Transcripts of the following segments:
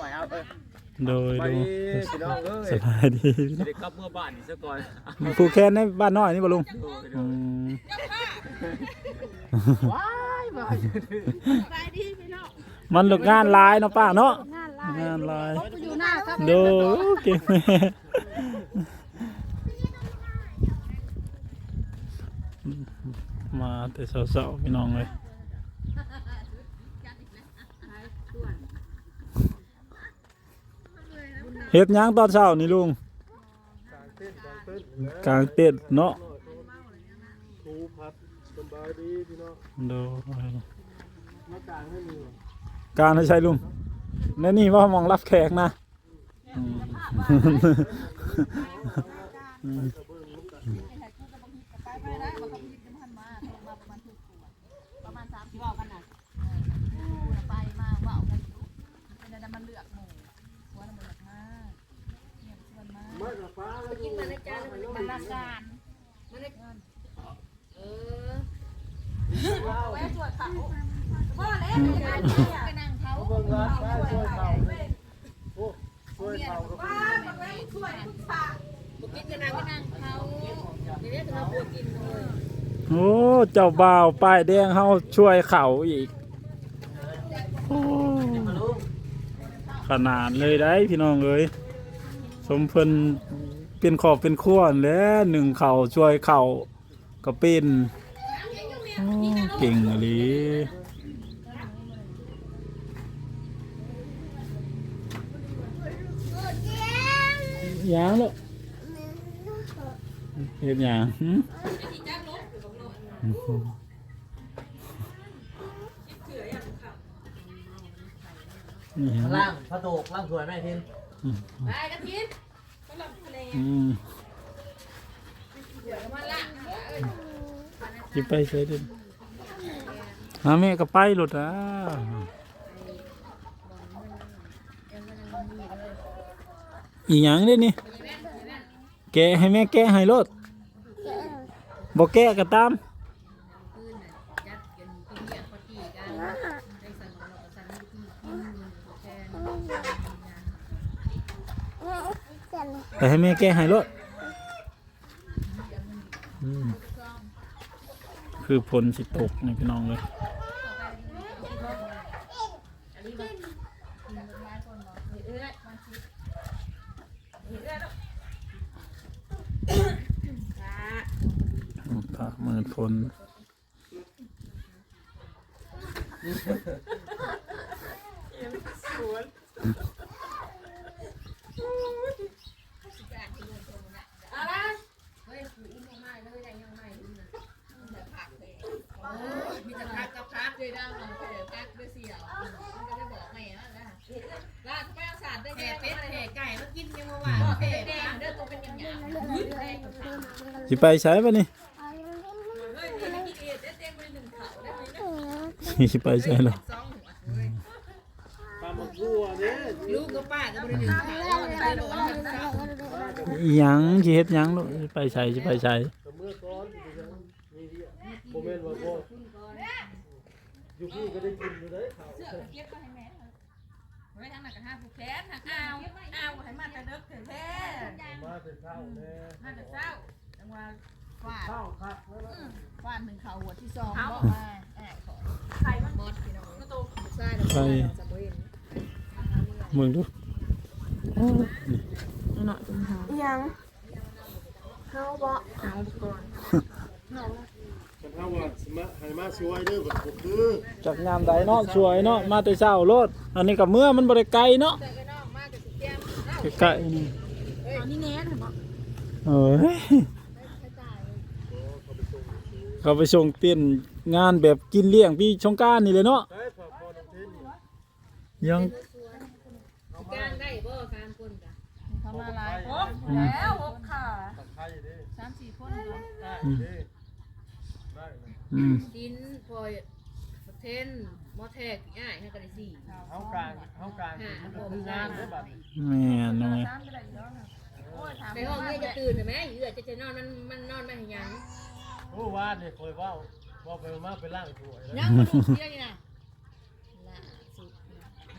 ไว้เอาเออโดยไปโดยพี่น้องเอ้สยบายดีสิได้กลับเมื่อบ้านนี่ซะก่อนผู้แค้นในบ้านน้อยนี่บ่ลุงโอ้ยอืมว้ายมาไปดีพี่น้องมันเลิกงานหลายเนาะป้าเนาะงานลายงานหลายก็อยู่หน้าครับโดยเก่งแม่มาแต่เสาๆพี่น้องเลย เฮ็ดหยังตอนเช้านี่ลุงกลางเต็นท์เนาะครูพัดสบายดีพี่น้องโดยมากลางให้มือกลางให้ใช่ลุงนั่นี่ว่ามองรับแขกนะอืมไการมันเออไว้ตรวจเขาพ่อแล้วไปนั่งเขาเบิ่งร้าช่วยเขาโอ้ช่วยเขาก็ป้าบอกไว้ช่วยทุกฝากกินกันนั่งก็นั่งเขาเดี๋ยวจะมาปวดกินเลยโอ้เจ้าบ่าวป้ายแดงเฮาช่วยเขาอีกขนาดเลยได้พี่น้องเอ้ยสมเพลิน เป็นขอบเป็นขั้วแหล้วหนึ่งเข่าช่วยเข่าก็เป็นโอ้เก่งเลยหยังลูกเฮ็ดหยังหึนี่ฮะล่างพระโตกล่างถวยแม่ทินไปกระทิน ก็ลำทะเลอืมเดี๋ยวมาละเอ้ยจิไปใช้ดิหาแม่ก็ไปรถอะอีหยังเด้นี่ แกให้แม่แกให้รถบ่แกก็ตาม ปืนน่ะจัดกันกินเลี้ยงปาร์ตี้กันได้สั่งตลอดสั่งที่กินแทน แต่ให้แม่แกะให้รถคือผลสิตกนี่พี่น้องเลยผักมือพลสิไป ใช้ปะนี่สิไปใช้หรอตามมาครัวเนี่ยลูกกับป้าก็บริหารเขาไปโดนทำเจ้าอิหยังสิเฮ็ดหยังลูกสิไปใช้สิไปใช้แต่เมื่อก่อนที่จะมีเดียโมเมนต์ว่าพ่ออยู่พี่ก็ได้กินอยู่เลยเขาเสื้อเก็บ ไปให้แม่ไว้ทางไหนกันห้าผู้แขนหักอ้าวอ้าวให้มาแต่เด็กถึงแท้มาเป็นข้าวแน่น่าจะเศร้าจังหวะฟาดข้าวคักแล้วนะฟาดหนึ่งเข่าหัวที่สองบอกมาแอบขอใครมันมดพี่น้องก็โตใช่แล้วไปจะบ่เห็นมึงดูโอ้นี่ยังเฮาบ่กัน ข้าวว่าสมาให้มาช่วยเด้อแบบผมคือจากงามใดเนาะสวยเนาะมาแต่เช้ารถอันนี้กับเมื่อมันบ่ได้ไกลเนาะแต่ก็น้องมากกับสิแก้มใกล้ๆนี่เอานี่แน่เหรอเอ้ยเขาไปส่งเต้นงานแบบกินเลี้ยงพี่ชงกรารนี่เลยเนาะได้พอพอน้ำเทนนี่ยังกางได้บ่การคนจ้ะเขามาหลายหกแล้วหกขาตะไคร้เด้สามสี่คน ได้เด้ได้เลย อืมดินพอยเทนมอแทกง่ายให้กันได้สี่เฮากลางเฮากลางมันก็คืองานเด้อบัดนี้แม่น้อยตามไปได้อยู่แล้วนะโอ้ยถามไปห้องนี้จะตื่นไหมเอือจะจะนอนมันมันนอนไม่ยังโอ้วานนี่คอยเว้าว่าไปมาไปล้างถ้วยแล้วยังมาดูเที่ยงนี่นะล่าสุด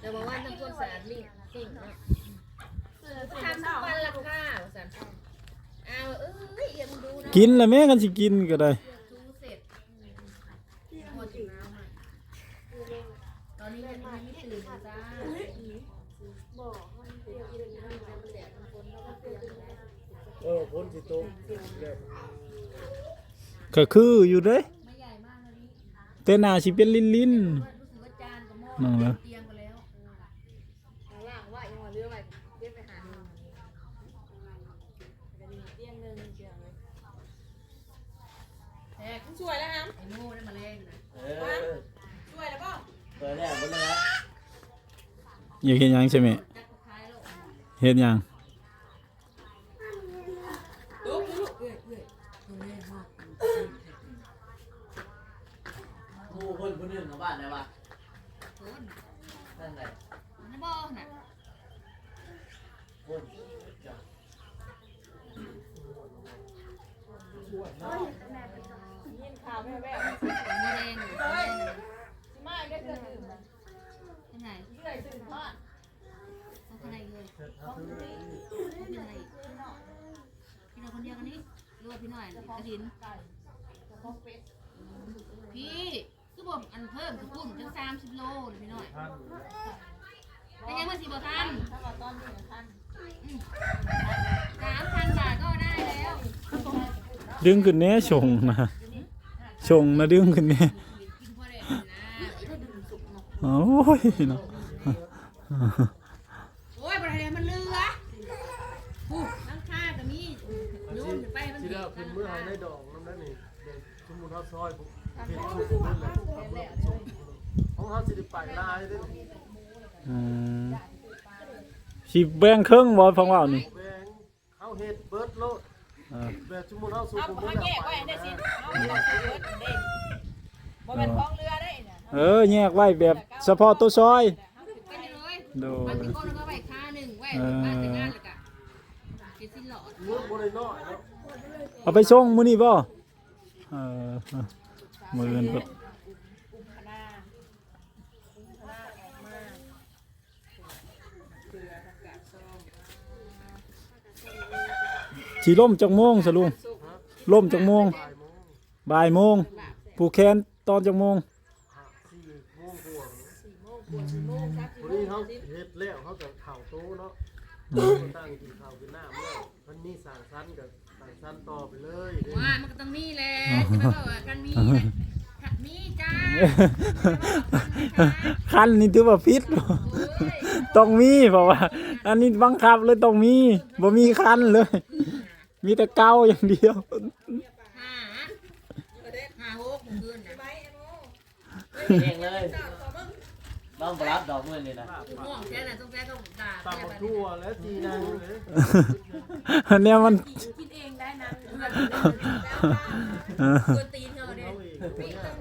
แต่ว่าวันทั้งคนสะอาดลิงเก่งนะทำทุกวันละค่ะสันเอาเอ้ยอย่ามึงดูนะกินแล้วแม่กันสิกินก็ได้ ดูเสร็จหมดน้ำอะต อนนี้ยังไม่ตื่นเลยจ้าเออพ้นสิตกแล้วก็คืออยู่เด้ไม่ใหญ่มากเลยนี่แต่หน้าสิเป็นลิ้นรู้สึกว่าจานกับหม้อนั่งแล้วเตียงไปแล้วล่างว่าอีหัวเรือไปเก็บไปหาหนึ่งเตียงหนึ่งเตียงเลยแหกช่วยแล้วฮะไอ้โม่ได้มาเล่นนะ เออ ช่วยแล้ว ก็เปิดแล้วบนเลยนะอยากเฮ็ดหยังใช่ไหมเฮ็ดหยังตุ๊กหุ่นผู้คนหนึ่งของบ้านไหนวะนั่นไหนไม่บ่น่ะคนจ้ะยินข่าวแม่แม่ มาเล่นได้เพิ่มยังไงเรื่อยตื่นทอดเขาคนไหนเลยเป็นอะไรพี่น้อยคนเดียวกันนี่รวดพี่น้อยกระถินพี่คือบอกอันเพิ่มคือกุ้งจังสามสิบโลเลยพี่หน้อยท่านเป็นยังไงสิบทันถ้าเราตอนนี้ท่านสามพันบาทก็ได้แล้ว ดึงขึ้นแหน่ชงนะชงนะดึงขึ้นแน่กินพอได้นะถ้าดื่มสุกเนาะ โอ้ยเนาะโอ้ยบริเวณมันเรือผู้น้ำค่าก็มีโยนไปมันสิเห็ได้นเพิ่นมื้อให้ในดอกนำนั้นนี่เดี๋ยวสมมุติเฮาซอยปุ๊บเฮ็ดสุกเพิ่นเลยของเฮาสิได้ไปลายเด้ออืมสิแบ่งครึ่งบ่ฟังว่านี่แบงเฮาเฮ็ดเบิดโลดอ่าแบบสมมุติเฮาสุกเอาผมเขาบ่แยได้กไปไว้ได้สิเอาไปเบิดเด่นบ่เป็นท้องเรือได้ เนี่ยเออแยกไว้แบบเฉพาะตัวซอยก็จะเลยโดบางยทีก็แล้วก็ไปค่าหนึ่งไว้บ้านแต่งงานแล้วก็เก็บสิ้นหลอดมื้อบ่ได้น้อยเนาะเอาไปส่งมื้อนี้บ่เออมื้ออื่นก็คณะคณะออกมาเกลือผักกาดส้มสิล่มจักโมงซะลุงล่มจักโมงบ่ายโมงบ่ายโมงผูกแขนตอนจักโมง 4โมงกว่าพอดีเฮาเฮ็ดแล้วเฮาก็เข้าโตะเนาะตั้งกินข้าวกินน้ำแล้วมันมีสร้างสรรค์ก็สร้างสรรค์ต่อไปเลยเด้ว่ามันก็ต้องมีแหละจะมาบอกว่ากันมีนะมีจ้าคันนี่ถือว่าผิดบ่ต้องมีเพราะว่า อันนี้บังคับเลยต้องมีบ่มีคันเลย มีแต่เกาอย่างเดียว หาหาหกเดือนนะเองเลย ต้องปรับดอกมือนี่นะห่วงแค่นั้นต้องแค่ต้องด่าตำบักทั่วและจีนังเลยอันเนี้ยมันคิดเองได้นะเออตัวตีนเขาเนี่ยเอาอีกตัวอย่าง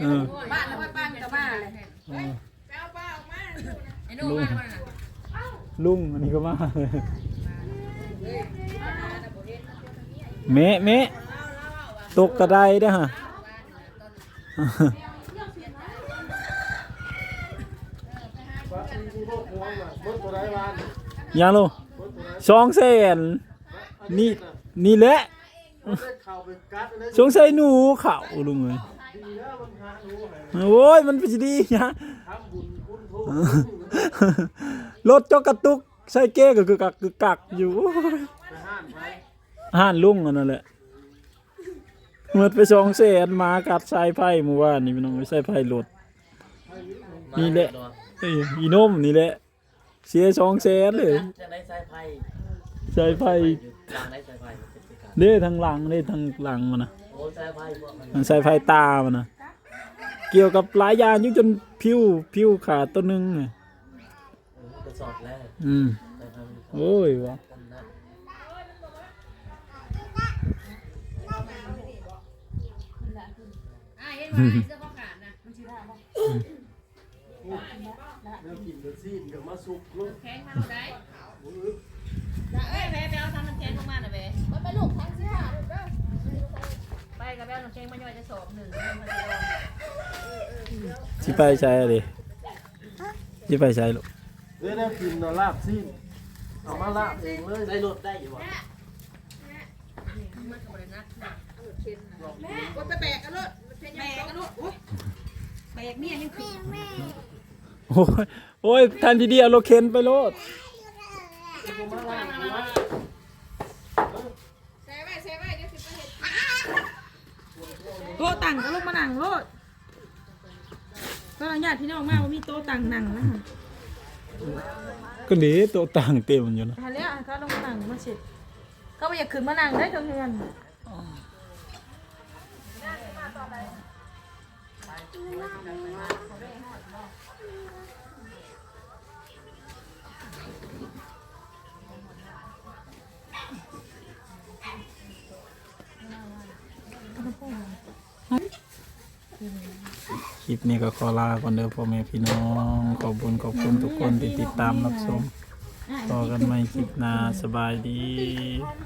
เออบ้านแล้วบ้านกับบ้านเลยไอ้โน่มาแล้วนะลุงอันนี้ก็มาเลยแม่แม่ตกกระไดเด้อฮะ ว่าที่พวกพวงน่ะเบิดตัวใดวาน ยังลูกเบิดตัวใดสองแสนนี่นี่แหละมันได้เข้าไปกัดอันนั้นสงสัยหนูเขาลุงเลยดีแล้วมันหาหนูให้โอ้ยมันเป็นสิดีนะทำบุญคุณโทษรถจกกระตุกใส่เก้ก็คือกักคือกักอยู่ไปห้านไปห้านลุงอันนั่นแหละเมื่อไปสองแสนมากัดสายไผ่เมื่อวานนี่พี่น้องสายไผ่รถนี่แหละ เอ้ยอีนมนี่แหละ เสียสองแสนเลย จะได้สายไฟสายไผ่จางได้สายไฟเป็นสิการเด้ทางหลังเด้ทางหลังมันนะโอ้สายไฟพวกมันทางสายไฟตามันนะเกี่ยวกับหลายอย่างอยู่จนผิวผิวขาดตัวหนึงน่ะกระสอบแรกอืมสายไฟมันโอ้ยวะกันนะอ่าเห็นว่าเสื้อผ้าขาดนะมันชื่อว่า แล้วกินกับซีนกับมาสุกลูกแข็งมาได้เอ้ยแม่ไปเอาทำน้ำแข็งลงมาหน่อยแม่มันไปลูกทั้งสิค่ะลูกเด้อไปกับแม่น้ำแข็งมันย่อยจะสอบหนึ่งมันจะลงสิไปใช้อะไรสิไปใช้ลูกเได้ได้กินเนาะลาบซีนเอามาลาบเองเลยได้รถได้อยู่บ่ว่าไปแบกกันรถแบกกันรถโอ้ยแบกเมียยังขึ้น โอ้ยโอ้ยทันทีเดียวเราเข็นไปโลดแซ่ไว้แซ่ไว้เดี๋ยวสิไปเห็ดโต๊ะตั้งก็ลงมานั่งโลดก็ญาติพี่น้องมาว่ามีโต๊ะตั้งนั่งนะคะก็ดีโตัวต่างเต็มอยู่นะทันแล้วก็ลงมานั่งมาเสร็จก็ไม่อยากขึ้นมานั่งได้ทั้งเงิน คลิปนี้ก็ขอลาก่อนเด้อพ่อแม่พี่น้อง ขอบคุณขอบคุณทุกคนที่ติดตามรับชมต่อกันใหม่คลิปหน้าสบายดีเ